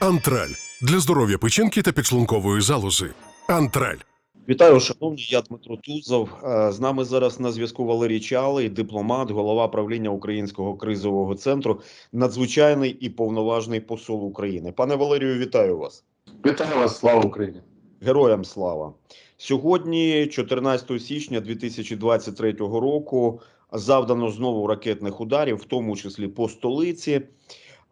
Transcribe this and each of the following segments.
Антраль для здоров'я печінки та підшлункової залози. Антраль. Вітаю, шановні. Я Дмитро Тузов. Е, З нами зараз на зв'язку Валерій Чалий, дипломат, голова правління Українського кризового центру, надзвичайний і повноважний посол України. Пане Валерію, вітаю вас. Вітаю вас, слава Україні! Героям слава сьогодні, 14 січня 2023 року, завдано знову ракетних ударів, в тому числі по столиці.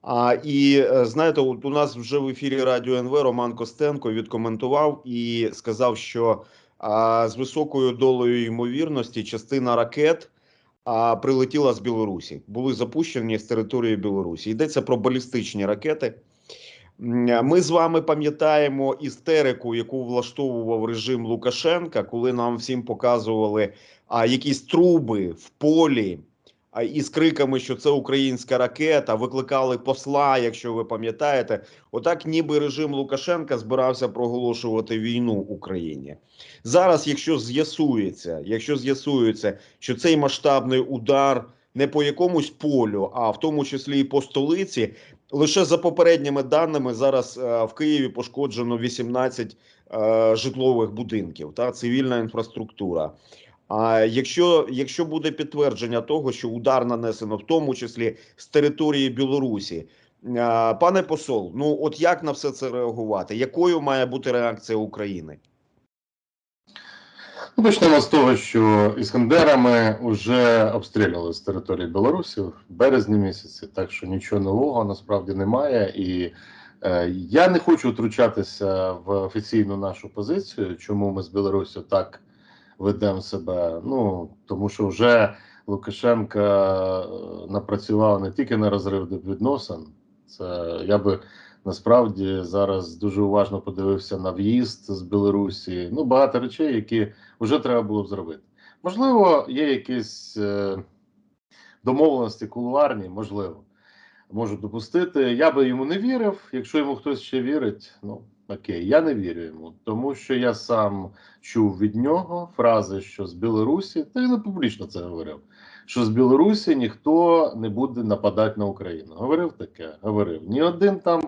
А і е, знаєте, от у нас вже в ефірі Радіо НВ Роман Костенко відкоментував і сказав, що а, з високою долею ймовірності частина ракет а, прилетіла з Білорусі, були запущені з території Білорусі. Йдеться про балістичні ракети. Ми з вами пам'ятаємо істерику, яку влаштовував режим Лукашенка, коли нам всім показували а, якісь труби в полі із криками, що це українська ракета, викликали посла, якщо ви пам'ятаєте. Отак, ніби режим Лукашенка збирався проголошувати війну Україні. Зараз, якщо з'ясується, якщо з'ясується, що цей масштабний удар не по якомусь полю, а в тому числі і по столиці, Лише за попередніми даними зараз е, в Києві пошкоджено 18 е, житлових будинків та цивільна інфраструктура. А якщо, якщо буде підтвердження того, що удар нанесено в тому числі з території Білорусі, е, пане посол, ну от як на все це реагувати? Якою має бути реакція України? Ну, Почнемо з того, що іскандерами вже обстрілювали з території Білорусі в березні місяці, так що нічого нового насправді немає. І е, я не хочу втручатися в офіційну нашу позицію, чому ми з Білорусі так ведемо себе. Ну тому що вже Лукашенка е, напрацював не тільки на розрив відносин. Це я би насправді зараз дуже уважно подивився на в'їзд з Білорусі. Ну багато речей, які вже треба було б зробити. Можливо, є якісь е, домовленості кулуарні, можливо, можу допустити. Я би йому не вірив. Якщо йому хтось ще вірить, ну окей, я не вірю йому, тому що я сам чув від нього фрази, що з Білорусі, та не публічно це говорив. Що з Білорусі ніхто не буде нападати на Україну. Говорив таке, говорив. Ні один там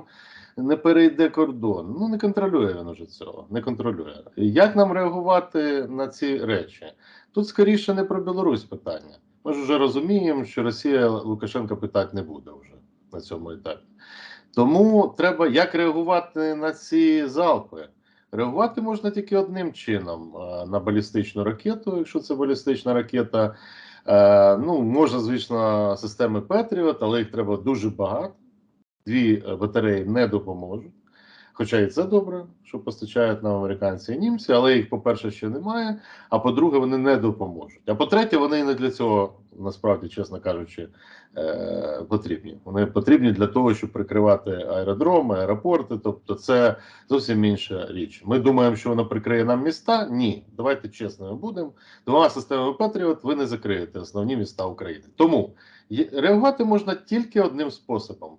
не перейде кордон. Ну не контролює він уже цього. Не контролює. Як нам реагувати на ці речі? Тут скоріше не про Білорусь питання. Ми ж вже розуміємо, що Росія Лукашенка питати не буде вже на цьому етапі. Тому треба як реагувати на ці залпи. Реагувати можна тільки одним чином на балістичну ракету, якщо це балістична ракета. Е, ну, можна, звісно, системи Петріот, але їх треба дуже багато. Дві е, батареї не допоможуть. Хоча і це добре, що постачають нам американці і німці, але їх, по-перше, ще немає. А по-друге, вони не допоможуть. А по-третє, вони не для цього, насправді, чесно кажучи, е- потрібні. Вони потрібні для того, щоб прикривати аеродроми, аеропорти. Тобто, це зовсім інша річ. Ми думаємо, що воно прикриє нам міста. Ні, давайте чесними будемо. Двома системами Петріот ви не закриєте основні міста України. Тому реагувати можна тільки одним способом.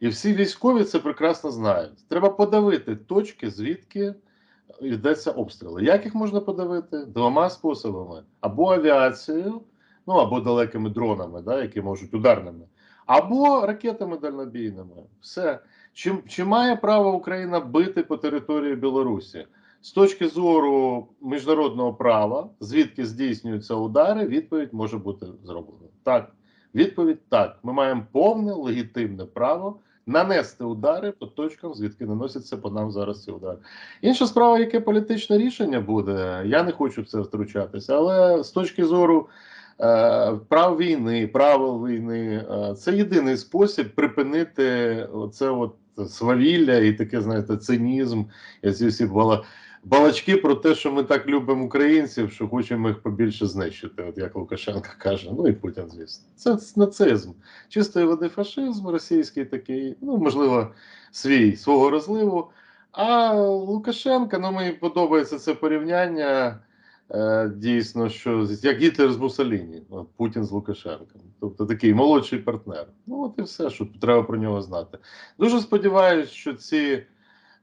І всі військові це прекрасно знають. Треба подавити точки, звідки йдеться обстріли. Як їх можна подавити? Двома способами: або авіацією, ну або далекими дронами, да, які можуть ударними, або ракетами дальнобійними. Все. Чи, чи має право Україна бити по території Білорусі? З точки зору міжнародного права, звідки здійснюються удари, відповідь може бути зроблена. Так, відповідь так. Ми маємо повне легітимне право нанести удари по точкам, звідки наносяться по нам зараз ці удари. Інша справа, яке політичне рішення буде, я не хочу в це втручатися, але з точки зору прав війни, правил війни, е, це єдиний спосіб припинити оце от свавілля і таке, знаєте, цинізм, і ці всі бала. Балачки про те, що ми так любимо українців, що хочемо їх побільше знищити, от як Лукашенко каже. Ну і Путін, звісно, це нацизм, чистої води фашизм, російський такий, ну можливо, свій свого розливу. А Лукашенка, ну мені подобається це порівняння. Е, дійсно, що як Гітлер з Муссоліні, Путін з Лукашенком. Тобто такий молодший партнер. Ну от і все, що треба про нього знати. Дуже сподіваюся, що ці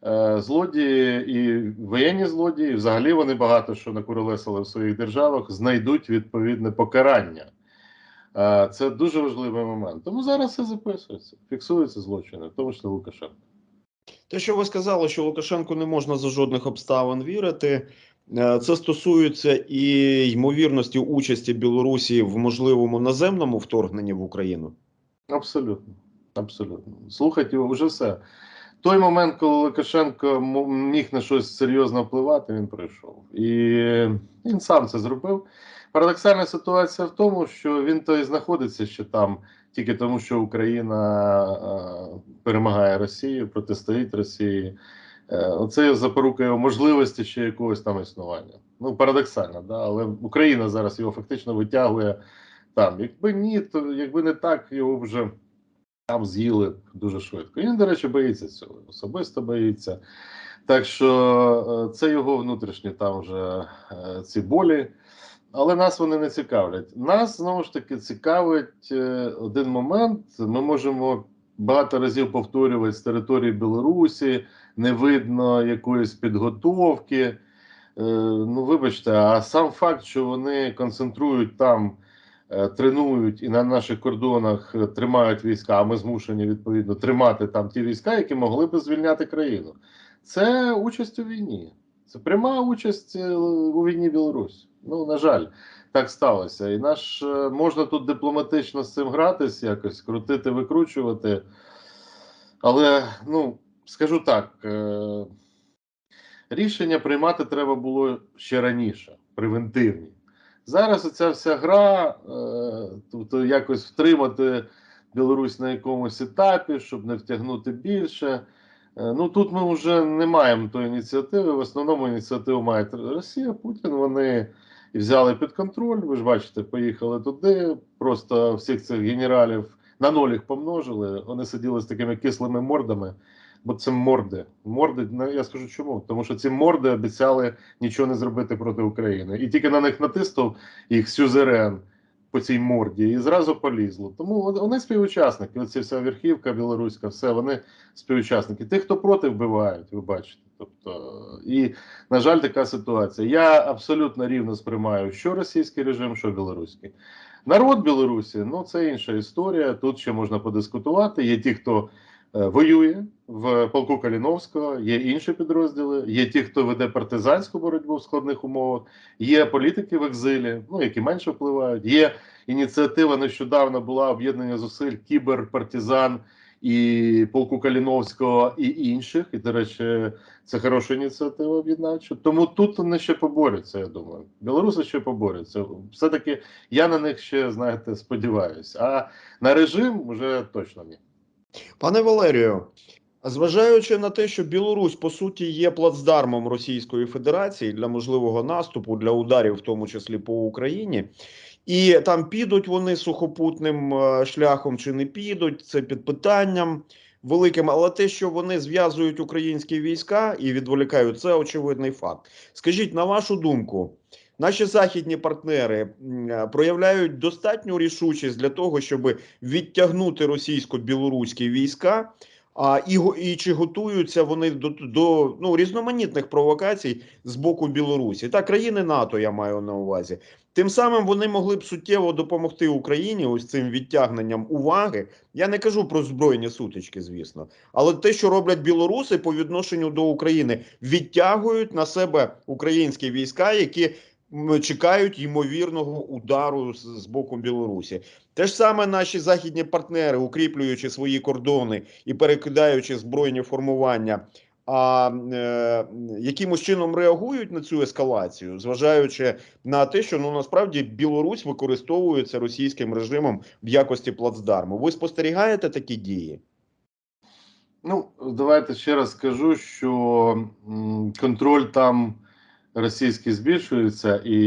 е, злодії і воєнні злодії, взагалі вони багато що накуролесили в своїх державах, знайдуть відповідне покарання. Е, це дуже важливий момент. Тому зараз все записується, фіксуються злочини, в тому числі Лукашенко. Те, що ви сказали, що Лукашенку не можна за жодних обставин вірити, це стосується і ймовірності участі Білорусі в можливому наземному вторгненні в Україну. Абсолютно. Абсолютно. Слухайте, вже все. Той момент, коли Лукашенко міг на щось серйозно впливати, він прийшов. І він сам це зробив. Парадоксальна ситуація в тому, що він то і знаходиться ще там тільки тому, що Україна е, перемагає Росію, протистоїть Росії. Е, Оце запорука можливості ще якогось там існування. Ну, парадоксально, да? але Україна зараз його фактично витягує там. Якби ні, то якби не так, його вже там з'їли дуже швидко. Він, до речі, боїться цього, особисто боїться. Так що е, це його внутрішні там вже е, ці болі. Але нас вони не цікавлять. Нас знову ж таки цікавить один момент. Ми можемо багато разів повторювати з території Білорусі, не видно якоїсь підготовки. Е, ну, вибачте, а сам факт, що вони концентрують там, е, тренують і на наших кордонах е, тримають війська, а ми змушені відповідно тримати там ті війська, які могли би звільняти країну. Це участь у війні. Це пряма участь у війні Білорусі. Ну, на жаль, так сталося. І наш е, можна тут дипломатично з цим гратись, якось крутити, викручувати. Але, ну, скажу так, е, рішення приймати треба було ще раніше, превентивні. Зараз оця вся гра, е, тобто якось втримати Білорусь на якомусь етапі, щоб не втягнути більше. Ну тут ми вже не маємо тої ініціативи. В основному ініціативу має Росія, Путін. Вони і взяли під контроль. Ви ж бачите, поїхали туди. Просто всіх цих генералів на ноль помножили. Вони сиділи з такими кислими мордами. Бо це морди. Морди, ну, я скажу чому. Тому що ці морди обіцяли нічого не зробити проти України. І тільки на них натиснув їх сюзерен по цій морді, і зразу полізло. Тому вони- співучасники. Оці вся верхівка білоруська, все вони співучасники. Тих, хто проти, вбивають, ви бачите. Тобто, і на жаль, така ситуація. Я абсолютно рівно сприймаю, що російський режим, що білоруський. Народ Білорусі, ну це інша історія. Тут ще можна подискутувати. Є ті, хто воює в полку Каліновського, є інші підрозділи, є ті, хто веде партизанську боротьбу в складних умовах, є політики в екзилі, ну які менше впливають. Є ініціатива нещодавно була об'єднання зусиль кібер, партизан і полку Каліновського і інших. І, до речі, це хороша ініціатива об'єднавча. Тому тут вони ще поборються. Я думаю, білоруси ще поборються. Все таки я на них ще знаєте сподіваюся. А на режим вже точно ні. Пане Валерію, зважаючи на те, що Білорусь по суті є плацдармом Російської Федерації для можливого наступу, для ударів, в тому числі по Україні, і там підуть вони сухопутним е, шляхом чи не підуть, це під питанням великим. Але те, що вони зв'язують українські війська і відволікають, це очевидний факт. Скажіть, на вашу думку. Наші західні партнери е, проявляють достатню рішучість для того, щоб відтягнути російсько-білоруські війська. А і, і чи готуються вони до, до ну, різноманітних провокацій з боку Білорусі та країни НАТО, я маю на увазі. Тим самим вони могли б суттєво допомогти Україні ось цим відтягненням уваги. Я не кажу про збройні сутички, звісно, але те, що роблять білоруси по відношенню до України, відтягують на себе українські війська, які чекають ймовірного удару з, боку Білорусі. Те ж саме наші західні партнери, укріплюючи свої кордони і перекидаючи збройні формування, а е, якимось чином реагують на цю ескалацію, зважаючи на те, що ну насправді Білорусь використовується російським режимом в якості плацдарму. Ви спостерігаєте такі дії? Ну, давайте ще раз скажу, що контроль там російський збільшується, і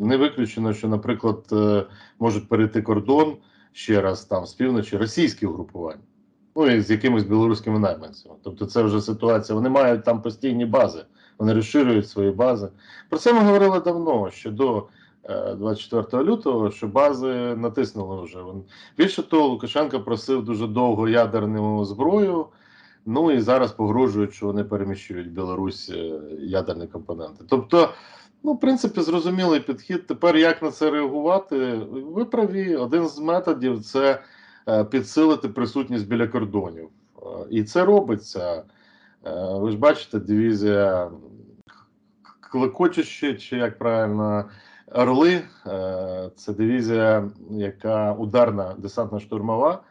не виключено, що, наприклад, е, можуть перейти кордон ще раз там з півночі російські угрупування. Ну і з якимись білоруськими найманцями. Тобто, це вже ситуація. Вони мають там постійні бази, вони розширюють свої бази. Про це ми говорили давно, ще до е, 24 лютого, що бази натиснули вже. Більше того, Лукашенко просив дуже довго ядерну зброю. Ну і зараз погрожують, що вони переміщують в Білорусь е, ядерні компоненти. Тобто, ну, в принципі, зрозумілий підхід. Тепер як на це реагувати? Ви праві, один з методів це е, підсилити присутність біля кордонів. Е, І це робиться. Ви ж бачите, дивізія Клекочущі, чи як правильно, Орли. Це дивізія, яка ударна десантна штурмова.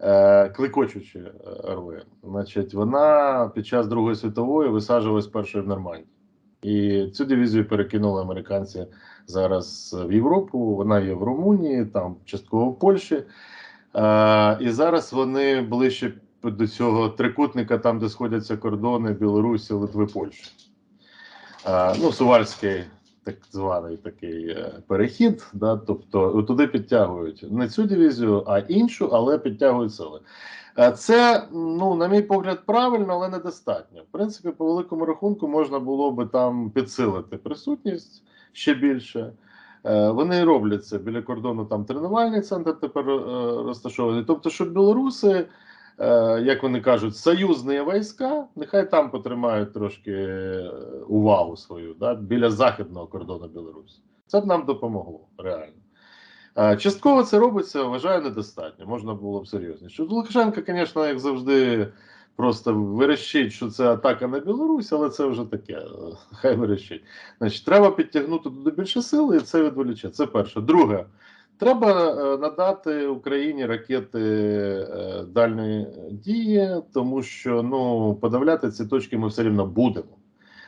Е, Клекочучі е, орли. Значить, вона під час Другої світової висаджувалась першою в Нормандії. І цю дивізію перекинули американці зараз в Європу. Вона є в Румунії, там частково в Польщі. Е, і зараз вони ближче до цього трикутника, там, де сходяться кордони Білорусі, Литви, Польщі. Е, ну, Сувальський так званий такий е, перехід. Да, тобто туди підтягують не цю дивізію, а іншу, але підтягують сили. Е, Це, ну, на мій погляд, правильно, але недостатньо. В принципі, по великому рахунку можна було би там підсилити присутність ще більше. Е, Вони роблять це біля кордону. Там тренувальний центр тепер розташований. Тобто, щоб білоруси, як вони кажуть, союзні війська, нехай там потримають трошки увагу свою да, біля західного кордону Білорусі. Це б нам допомогло реально. Частково це робиться, вважаю, недостатньо. Можна було б серйозніше. Лукашенко, звісно, як завжди, просто верещить, що це атака на Білорусь, але це вже таке. Хай верещить. Значить, треба підтягнути туди більше сили, і це відволіче. Це перше. Друге, треба е, надати Україні ракети е, дальньої дії, тому що ну подавляти ці точки ми все рівно будемо.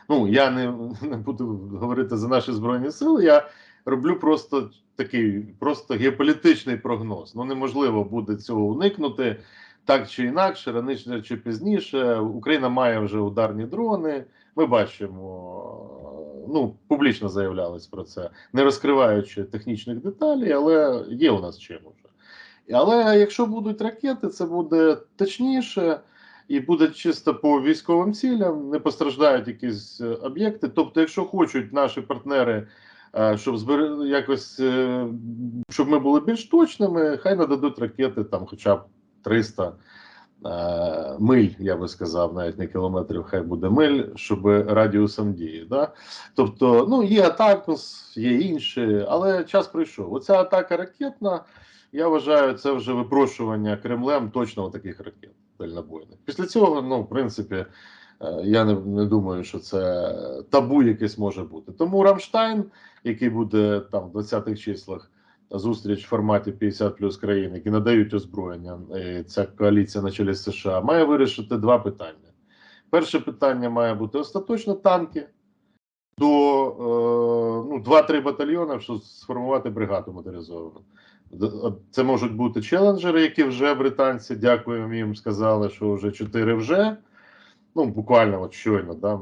Ну я не, не буду говорити за наші збройні сили. Я роблю просто такий просто геополітичний прогноз. Ну неможливо буде цього уникнути так чи інакше, раніше чи пізніше. Україна має вже ударні дрони. Ми бачимо, ну публічно заявлялись про це, не розкриваючи технічних деталей, але є у нас чим уже. Але якщо будуть ракети, це буде точніше і буде чисто по військовим цілям, не постраждають якісь е, об'єкти. Тобто, якщо хочуть наші партнери, е, щоб збер... якось е, щоб ми були більш точними, хай нададуть ракети там, хоча б 300 е, миль, я би сказав, навіть не кілометрів, хай буде миль, щоб радіусом дії. Да? Тобто, ну є атакус, є інші, але час прийшов. Оця атака ракетна. Я вважаю, це вже випрошування Кремлем точно таких ракет дальнобойних. Після цього, ну, в принципі, е, я не, не думаю, що це табу якесь може бути. Тому Рамштайн, який буде там в 20-х числах, зустріч в форматі 50 плюс країн, які надають озброєння, ця коаліція на чолі США, має вирішити два питання. Перше питання має бути остаточно танки до е, ну, 2-3 батальйони, щоб сформувати бригаду моторизовану. Це можуть бути челенджери, які вже британці, дякуємо їм, сказали, що вже 4 вже. Ну, буквально от щойно, да,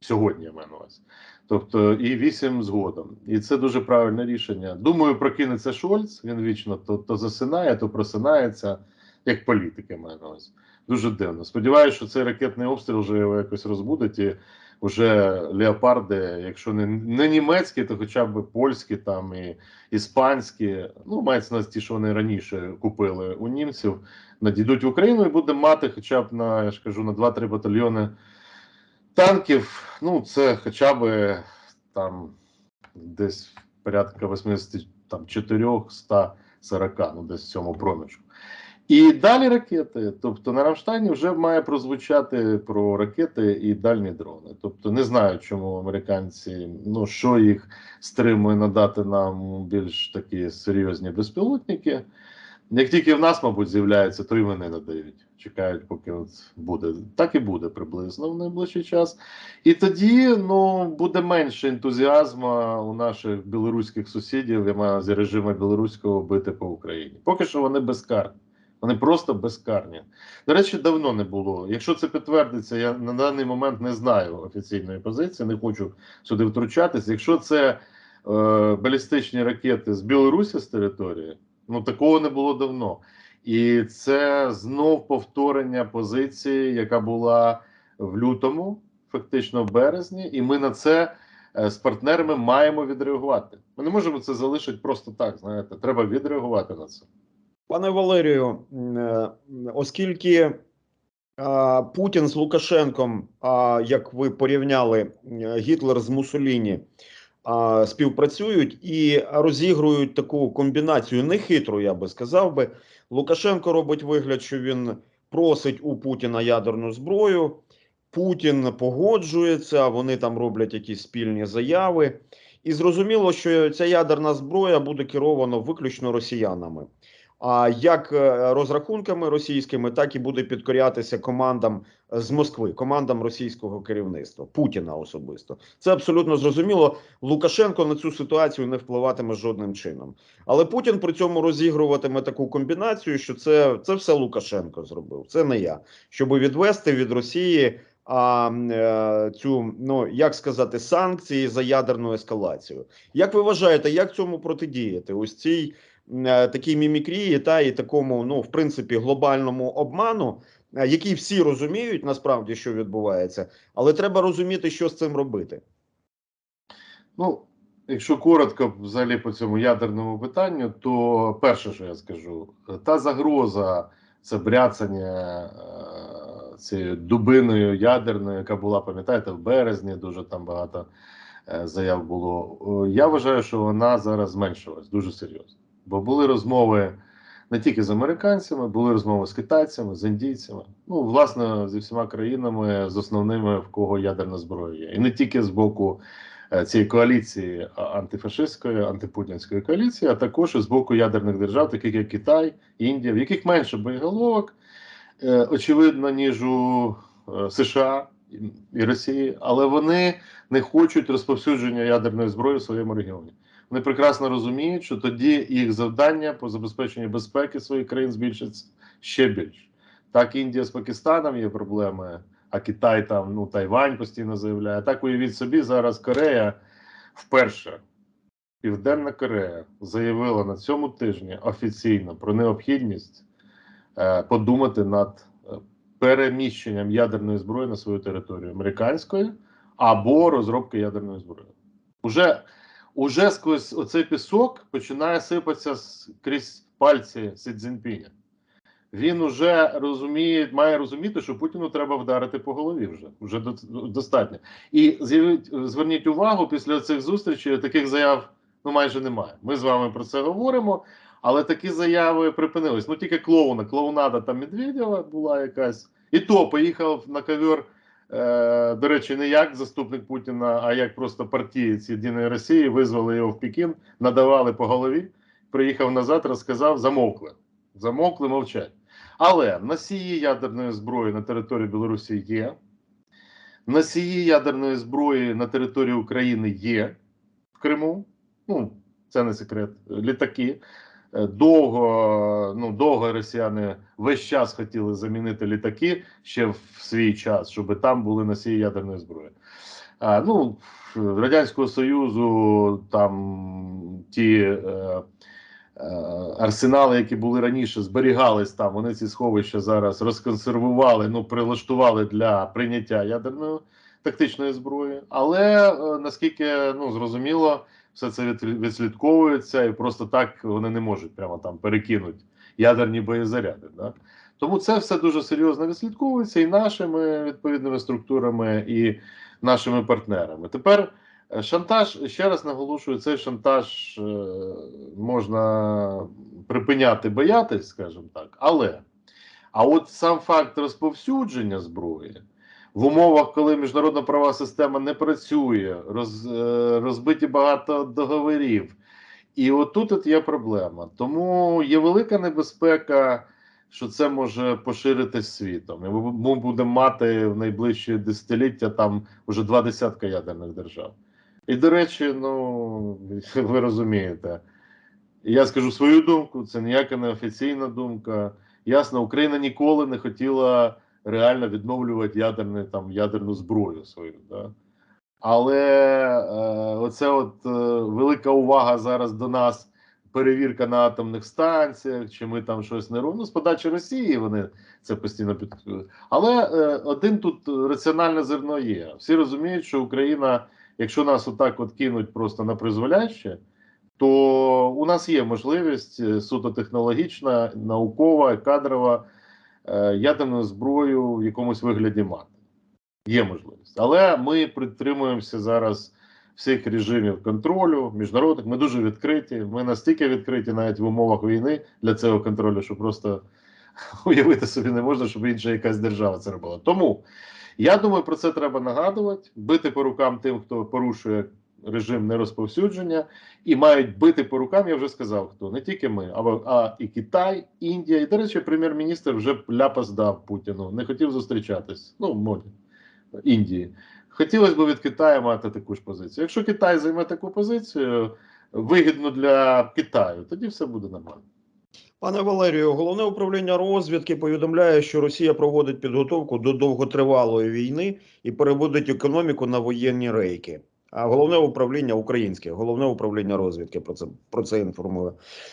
сьогодні я маю на увазі. Тобто і 8 згодом. І це дуже правильне рішення. Думаю, прокинеться Шольц. Він вічно то, то засинає, то просинається, як політик, я маю на увазі. Дуже дивно. Сподіваюся, що цей ракетний обстріл вже його якось розбудить і вже леопарди, якщо не, не німецькі, то хоча б польські там і іспанські, ну мається на ті, що вони раніше купили у німців, надійдуть в Україну і будемо мати хоча б на я ж кажу на 2-3 батальйони танків. Ну це хоча б там десь порядка 84 140, ну десь в цьому проміжку. І далі ракети. Тобто на Рамштайні вже має прозвучати про ракети і дальні дрони. Тобто не знаю, чому американці, ну що їх стримує надати нам більш такі серйозні безпілотники. Як тільки в нас, мабуть, з'являється, то і вони надають. Чекають, поки от буде. Так і буде приблизно в найближчий час. І тоді ну, буде менше ентузіазму у наших білоруських сусідів, я маю увазі режиму білоруського бити по Україні. Поки що вони безкарні. Вони просто безкарні. До речі, давно не було. Якщо це підтвердиться, я на даний момент не знаю офіційної позиції, не хочу сюди втручатися. Якщо це е, балістичні ракети з Білорусі з території, ну такого не було давно. І це знов повторення позиції, яка була в лютому, фактично в березні, і ми на це е, з партнерами маємо відреагувати. Ми не можемо це залишити просто так. Знаєте, треба відреагувати на це. Пане Валерію, е, оскільки Путін з Лукашенком, як ви порівняли, е, Гітлер з Муссоліні, а, співпрацюють і розігрують таку комбінацію нехитру, я би сказав би. Лукашенко робить вигляд, що він просить у Путіна ядерну зброю. Путін погоджується, вони там роблять якісь спільні заяви. І зрозуміло, що ця ядерна зброя буде керована виключно росіянами. Як е, розрахунками російськими, так і буде підкорятися командам з Москви, командам російського керівництва, Путіна особисто. Це абсолютно зрозуміло. Лукашенко на цю ситуацію не впливатиме жодним чином. Але Путін при цьому розігруватиме таку комбінацію, що це, це все Лукашенко зробив. Це не я, щоб відвести від Росії а, е, цю, ну як сказати, санкції за ядерну ескалацію. Як ви вважаєте, як цьому протидіяти? Ось цій такій мімікрії та і такому, ну в принципі, глобальному обману, е, який всі розуміють насправді, що відбувається, але треба розуміти, що з цим робити. Ну, якщо коротко взагалі по цьому ядерному питанню, то перше, що я скажу, та загроза, це бряцання е, цією дубиною ядерною, яка була, пам'ятаєте, в березні дуже там багато е, заяв було. Я вважаю, що вона зараз зменшилась дуже серйозно. Бо були розмови не тільки з американцями, були розмови з китайцями, з індійцями. Ну, власне, зі всіма країнами, з основними, в кого ядерна зброя є. І не тільки з боку е, цієї коаліції антифашистської, антипутінської коаліції, а також і з боку ядерних держав, таких як Китай, Індія, в яких менше боєголовок, е, очевидно, ніж у е, США і- і Росії, але вони не хочуть розповсюдження ядерної зброї в своєму регіоні. Вони прекрасно розуміють, що тоді їх завдання по забезпеченню безпеки своїх країн збільшиться ще більше. Так, Індія з Пакистаном є проблеми, а Китай там, ну Тайвань постійно заявляє. Так уявіть собі, зараз Корея вперше, Південна Корея заявила на цьому тижні офіційно про необхідність е, подумати над е, переміщенням ядерної зброї на свою територію американської або розробки ядерної зброї. Уже уже сквозь оцей пісок починає сипатися крізь пальці Сі Цзіньпіня. Він уже розуміє, має розуміти, що Путіну треба вдарити по голові вже, вже достатньо. І зверніть увагу, після цих зустрічей таких заяв ну майже немає. Ми з вами про це говоримо, але такі заяви припинились. Ну тільки клоуна, клоунада там Медведєва була якась, і то поїхав на ковер. Е, до речі, не як заступник Путіна, а як просто партієць Єдиної Росії, визвали його в Пекін, надавали по голові. Приїхав назад, розказав, замовкли. Замовкли, мовчать. Але носії ядерної зброї на території Білорусі є. Носії ядерної зброї на території України є в Криму. Ну, це не секрет. Літаки. Е, Довго, ну, довго росіяни весь час хотіли замінити літаки ще в свій час, щоб там були носії ядерної зброї. А, ну, Радянського Союзу там ті е, е, арсенали, які були раніше, зберігались там. Вони ці сховища зараз розконсервували, ну прилаштували для прийняття ядерної тактичної зброї. Але е, наскільки ну зрозуміло, все це відслідковується, і просто так вони не можуть прямо там перекинути ядерні боєзаряди. Да? Тому це все дуже серйозно відслідковується і нашими відповідними структурами, і нашими партнерами. Тепер е, шантаж, ще раз наголошую, цей шантаж е, можна припиняти, боятись, скажімо так, але а от сам факт розповсюдження зброї в умовах, коли міжнародна права система не працює, роз, е, розбиті багато договорів. І отут от є проблема. Тому є велика небезпека, що це може поширитись світом. І ми будемо мати в найближчі десятиліття там вже два десятка ядерних держав. І до речі, ну ви розумієте, я скажу свою думку, це ніяка не офіційна думка. Ясно, Україна ніколи не хотіла реально відновлювати ядерне, там, ядерну зброю свою. Да? Але е, оце от е, велика увага зараз до нас, перевірка на атомних станціях, чи ми там щось не робимо. Ну, з подачі Росії вони це постійно під. Але е, один тут раціональне зерно є. Всі розуміють, що Україна, якщо нас отак от кинуть просто на призволяще, то у нас є можливість е, суто технологічна, наукова, кадрова ядерну зброю в якомусь вигляді мати. Є можливість. Але ми притримуємося зараз всіх режимів контролю, міжнародних. Ми дуже відкриті. Ми настільки відкриті навіть в умовах війни для цього контролю, що просто уявити собі не можна, щоб інша якась держава це робила. Тому Я думаю, про це треба нагадувати, бити по рукам тим, хто порушує режим нерозповсюдження, і мають бити по рукам. Я вже сказав, хто не тільки ми, а, а і Китай, Індія. І, до речі, прем'єр-міністр вже ляпас дав Путіну, не хотів зустрічатись. Ну, моді Індії. Хотілося б від Китаю мати таку ж позицію. Якщо Китай займе таку позицію, вигідно для Китаю, тоді все буде нормально. Пане Валерію, головне управління розвідки повідомляє, що Росія проводить підготовку до довготривалої війни і переводить економіку на воєнні рейки. Головне управління українське, головне управління розвідки про це про це інформує.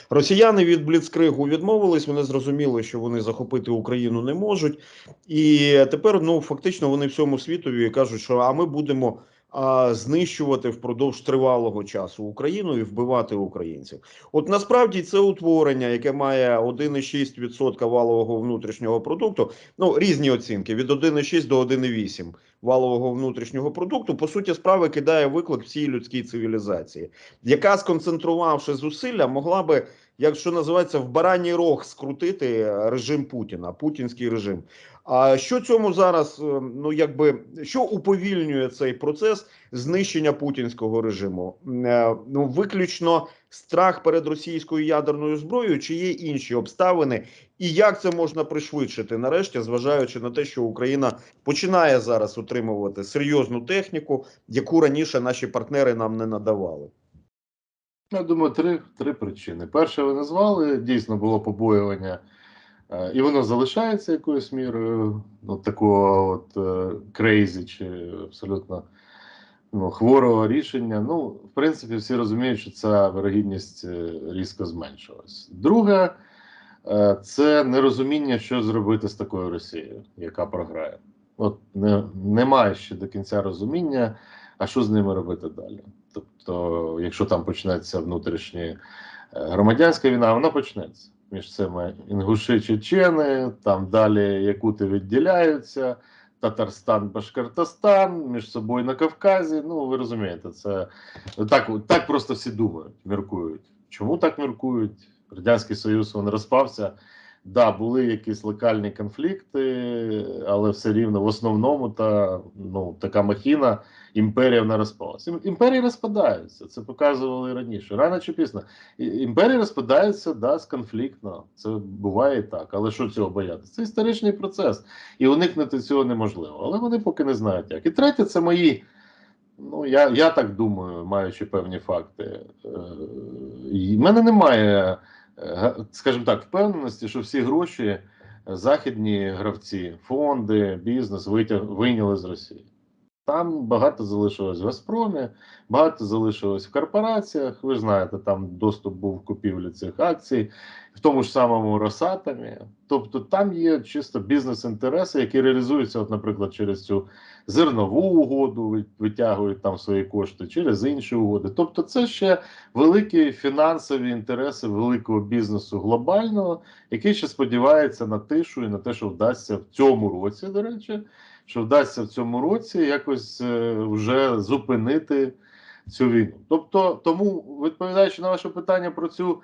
Росіяни від Бліцкригу відмовились. Вони зрозуміли, що вони захопити Україну не можуть, і тепер ну фактично вони всьому світові кажуть, що а ми будемо а, знищувати впродовж тривалого часу Україну і вбивати українців. От насправді це утворення, яке має 1,6% валового внутрішнього продукту. Ну різні оцінки від 1,6 до 1,8 валового внутрішнього продукту. По суті, справи кидає виклик всій людській цивілізації, яка сконцентрувавши зусилля, могла би. Якщо називається в бараній рог скрутити режим Путіна, путінський режим. А що цьому зараз? е, Ну якби що уповільнює цей процес знищення путінського режиму? Е, Ну виключно страх перед російською ядерною зброєю, чи є інші обставини, і як це можна пришвидшити нарешті, зважаючи на те, що Україна починає зараз утримувати серйозну техніку, яку раніше наші партнери нам не надавали. Я думаю, три, три причини. Перше, ви назвали, дійсно було побоювання, і воно залишається якоюсь мірою, ну, такого от е, крейзі чи абсолютно ну, хворого рішення. Ну, в принципі, всі розуміють, що ця вирогідність е, різко зменшилась. Друге, е, це нерозуміння, що зробити з такою Росією, яка програє. От не, немає ще до кінця розуміння, а що з ними робити далі. Тобто, якщо там почнеться внутрішня е, громадянська війна, вона почнеться між цими інгуші чечени, там далі якути відділяються, Татарстан, Башкортостан, між собою на Кавказі. Ну, ви розумієте, це так, так просто всі думають, міркують. Чому так міркують? Радянський Союз він розпався. Да, були якісь локальні конфлікти, але все рівно в основному та ну така махіна імперія вона розпалася. Ім- Імперії розпадаються. Це показували раніше. Рано чи пізно. Імперії розпадаються да, з конфліктно. Це буває так. Але що цього боятися? Це історичний процес, і уникнути цього неможливо. Але вони поки не знають як. І третє, це мої. Ну, я, я так думаю, маючи певні факти. Е, і в мене немає, е, скажімо так, впевненості, що всі гроші е, західні гравці, фонди, бізнес витяг, вийняли з Росії. Там багато залишилось в Газпромі, багато залишилось в корпораціях. Ви знаєте, там доступ був купівлі цих акцій, в тому ж самому Росатомі. Тобто там є чисто бізнес-інтереси, які реалізуються, от, наприклад, через цю зернову угоду, витягують там свої кошти, через інші угоди. Тобто, це ще великі фінансові інтереси великого бізнесу глобального, який ще сподівається на тишу і на те, що вдасться в цьому році, до речі, що вдасться в цьому році якось е, вже зупинити цю війну. Тобто, тому відповідаючи на ваше питання про цю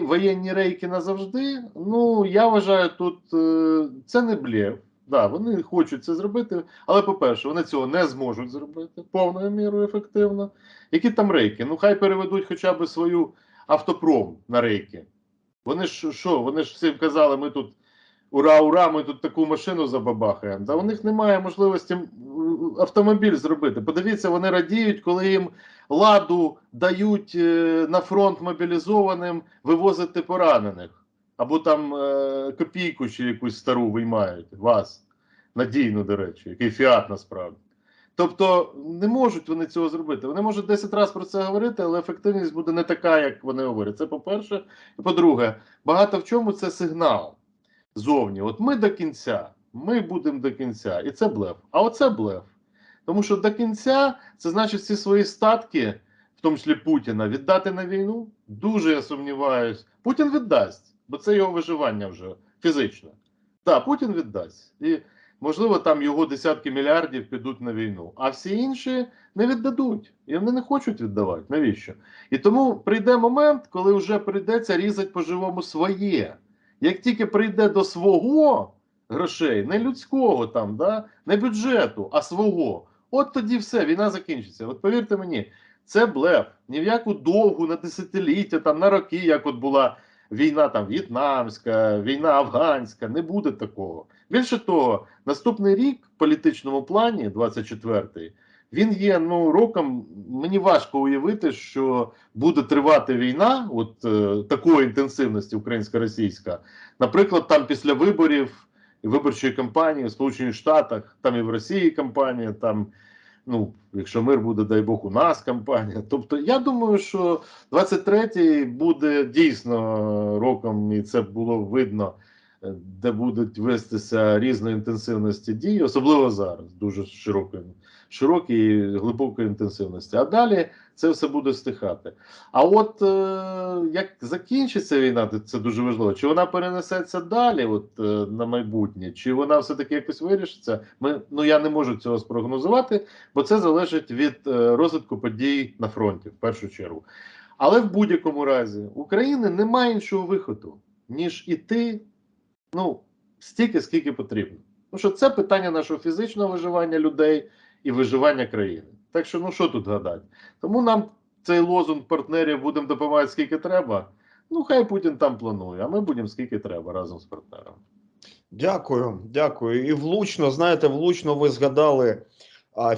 воєнні рейки назавжди, ну я вважаю, тут е, це не блєв. Да, вони хочуть це зробити, але по-перше, вони цього не зможуть зробити повною мірою ефективно. Які там рейки? Ну хай переведуть хоча б свою автопром на рейки. Вони ж що? Вони ж всім казали, ми тут ура, ура, ми тут таку машину забабахаємо. Та у них немає можливості автомобіль зробити. Подивіться, вони радіють, коли їм ладу дають е, на фронт мобілізованим вивозити поранених. Або там е, копійку чи якусь стару виймають вас. Надійну, до речі, який фіат насправді. Тобто не можуть вони цього зробити. Вони можуть 10 разів про це говорити, але ефективність буде не така, як вони говорять. Це по-перше. І по-друге, багато в чому це сигнал зовні. От ми до кінця, ми будемо до кінця. І це блеф. А оце блеф. Тому що до кінця це значить всі свої статки, в тому числі Путіна, віддати на війну. Дуже я сумніваюсь. Путін віддасть, бо це його виживання вже фізично. Так, Путін віддасть. І можливо, там його десятки мільярдів підуть на війну, а всі інші не віддадуть. І вони не хочуть віддавати. Навіщо? І тому прийде момент, коли вже прийдеться різати по-живому своє. Як тільки прийде до свого, грошей, не людського там, да, не бюджету, а свого. От тоді все, війна закінчиться. От повірте мені, це блеф. Ні в яку довгу на десятиліття, там на роки, як от була війна там в'єтнамська, війна афганська, не буде такого. Більше того, наступний рік в політичному плані, 24-й, він є ну роком. Мені важко уявити, що буде тривати війна, от е, такої інтенсивності українсько-російська. Наприклад, там після виборів і виборчої кампанії в Сполучених Штатах, там і в Росії кампанія, там, ну, якщо мир буде, дай Бог, у нас кампанія. Тобто, я думаю, що 23-й буде дійсно роком, і це було видно, де будуть вестися різної інтенсивності дій, особливо зараз, дуже широкої, широкої і глибокої інтенсивності. А далі це все буде стихати. А от е, як закінчиться війна, це дуже важливо. Чи вона перенесеться далі, от е, на майбутнє, чи вона все-таки якось вирішиться? Ми ну я не можу цього спрогнозувати, бо це залежить від е, розвитку подій на фронті в першу чергу. Але в будь-якому разі України немає іншого виходу, ніж іти ну, стільки, скільки потрібно. Тому що це питання нашого фізичного виживання людей і виживання країни. Так що, ну що тут гадати? Тому нам цей лозунг партнерів будемо допомагати скільки треба. Ну, хай Путін там планує, а ми будемо скільки треба разом з партнером. Дякую, дякую. І влучно, знаєте, влучно ви згадали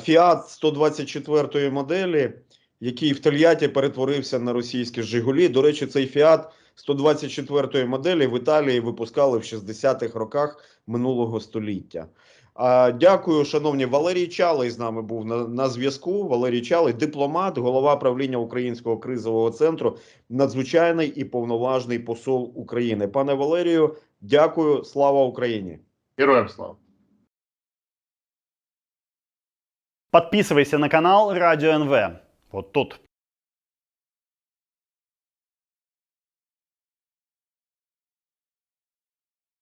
Фіат 124 моделі, який в Тольятті перетворився на російські Жигулі. До речі, цей Фіат 124 моделі в Італії випускали в 60-х роках минулого століття. А, Дякую, шановні. Валерій Чалий з нами був на, на зв'язку. Валерій Чалий, дипломат, голова правління Українського кризового центру, надзвичайний і повноважний посол України. Пане Валерію, дякую, слава Україні. Героям слава! Подписывайся на канал Радио НВ. Вот тут.